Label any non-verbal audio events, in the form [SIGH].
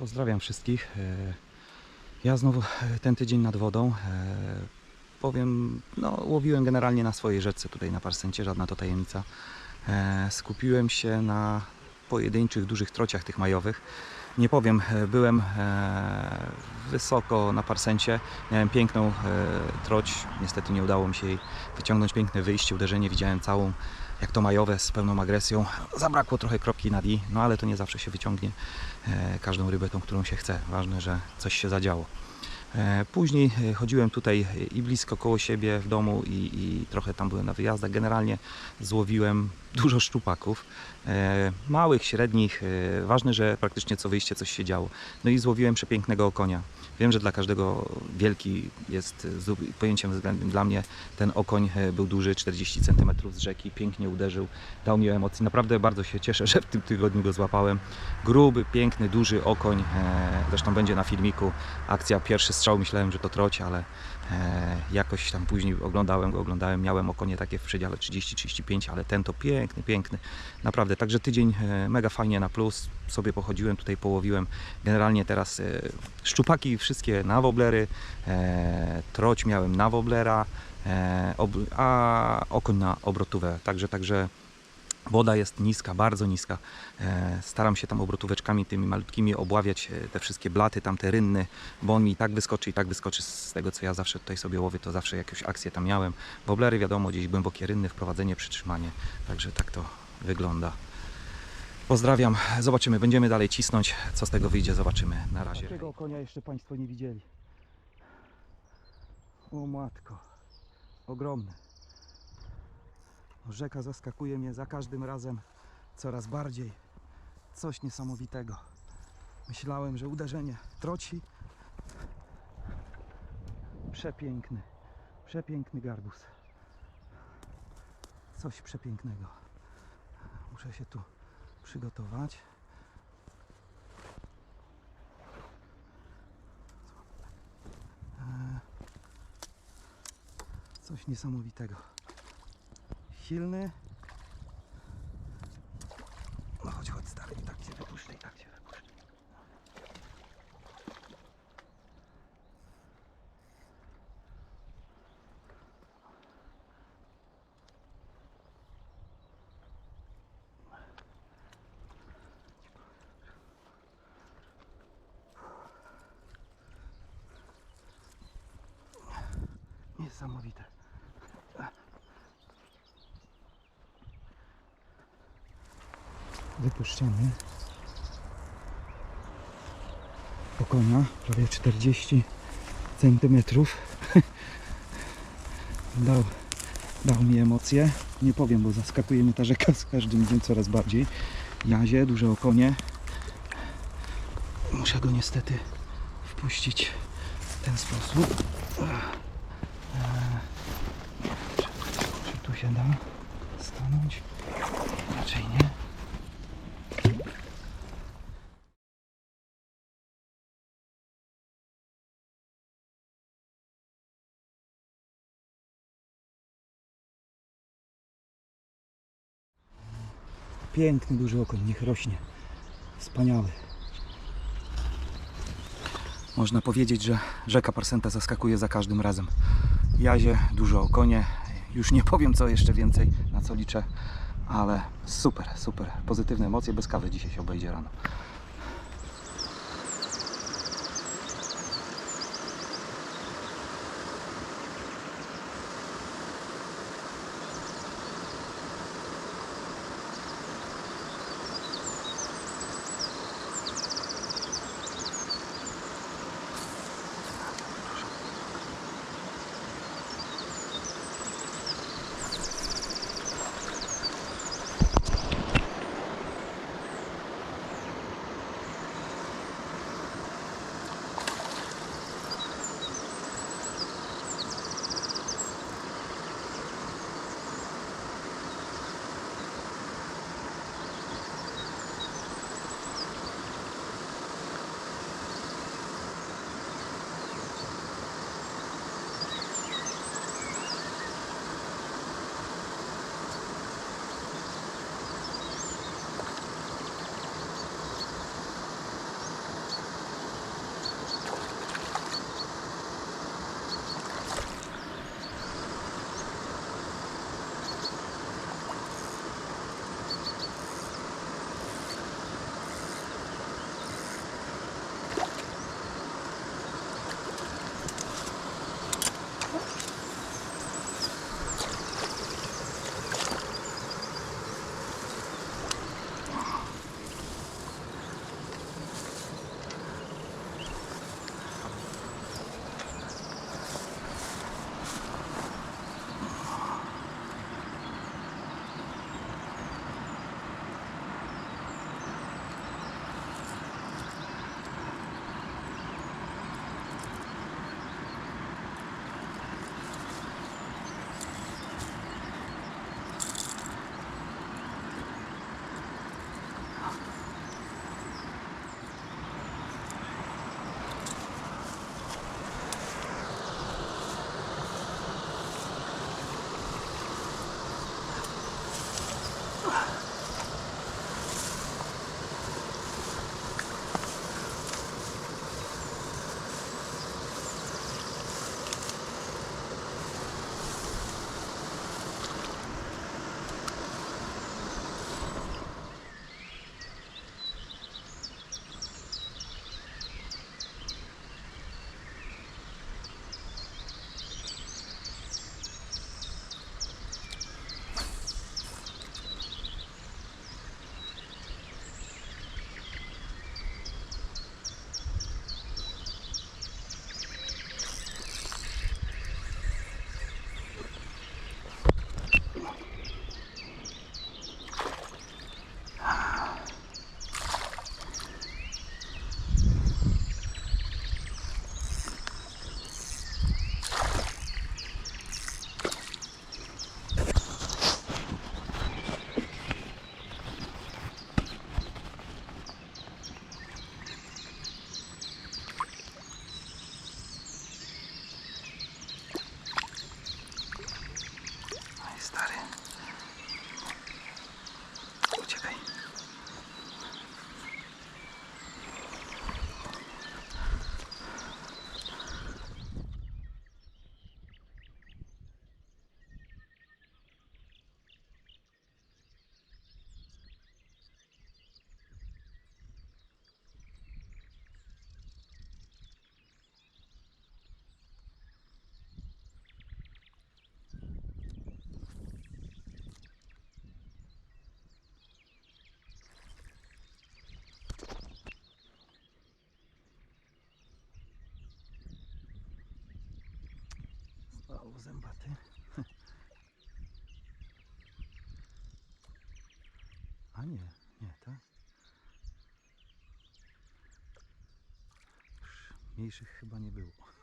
Pozdrawiam wszystkich. E, Ja znowu e, ten tydzień nad wodą. E, Powiem, no, łowiłem generalnie na swojej rzece tutaj na Parsencie, żadna to tajemnica. Skupiłem się na pojedynczych, dużych trociach tych majowych. Nie powiem, byłem wysoko na Parsencie, miałem piękną troć, niestety nie udało mi się jej wyciągnąć, piękne wyjście, uderzenie, widziałem całą, jak to majowe, z pełną agresją. Zabrakło trochę kropki na i, no ale to nie zawsze się wyciągnie e, każdą rybę, tą, którą się chce. Ważne, że coś się zadziało. E, Później e, chodziłem tutaj i blisko koło siebie w domu i, i trochę tam byłem na wyjazdach. Generalnie złowiłem dużo szczupaków, małych, średnich. e, Ważne, że praktycznie co wyjście coś się działo. No i złowiłem przepięknego okonia. Wiem, że dla każdego wielki jest e, pojęciem względnym. Dla mnie ten okoń e, był duży, 40 cm z rzeki, pięknie uderzył, dał mi emocji. Naprawdę bardzo się cieszę, [LAUGHS] że w tym tygodniu go złapałem. Gruby, piękny, duży okoń. e, Zresztą będzie na filmiku. Akcja pierwszy strzał, myślałem, że to troć, ale e, jakoś tam później oglądałem go, oglądałem. Miałem okonie takie w przedziale 30-35, ale ten to piękny, piękny. Naprawdę, także tydzień e, mega fajnie na plus. Sobie pochodziłem, tutaj połowiłem. Generalnie teraz e, szczupaki wszystkie na woblery, e, troć miałem na woblera, ob, a okoń na obrotówę. Także, także Woda jest niska, bardzo niska. Staram się tam obrotóweczkami tymi malutkimi obławiać te wszystkie blaty, tam te rynny, bo on mi i tak wyskoczy i tak wyskoczy z tego, co ja zawsze tutaj sobie łowię, to zawsze jakąś akcję tam miałem. Woblery wiadomo, gdzieś głębokie rynny, wprowadzenie, przytrzymanie, także tak to wygląda. Pozdrawiam, zobaczymy, będziemy dalej cisnąć, co z tego wyjdzie, zobaczymy. Na razie. Takiego konia jeszcze Państwo nie widzieli. O matko, ogromny. Rzeka zaskakuje mnie za każdym razem coraz bardziej. Coś niesamowitego. Myślałem, że uderzenie troci. Przepiękny, przepiękny garbus. Coś przepięknego. Muszę się tu przygotować. Eee, Coś niesamowitego silny. No chodź, chodź stary, i tak cię wypuszczę, i tak cię wypuszczę. Niesamowite. wypuszczamy. Okonia prawie 40 centymetrów. [LAUGHS] Dał, dał mi emocje. Nie powiem, bo zaskakuje mnie ta rzeka z każdym dniem coraz bardziej. Jazie, duże okonie. Muszę go niestety wpuścić w ten sposób się da stanąć? raczej nie Piękny, duży okoń, niech rośnie. Wspaniały. Można powiedzieć, że rzeka Parsenta zaskakuje za każdym razem. Jazie, duże okonie. Już nie powiem co jeszcze więcej, na co liczę, ale super, super. Pozytywne emocje, bez kawy dzisiaj się obejdzie rano. O, zębaty. [LAUGHS] A nie, nie, tak? Już Mniejszych chyba nie było.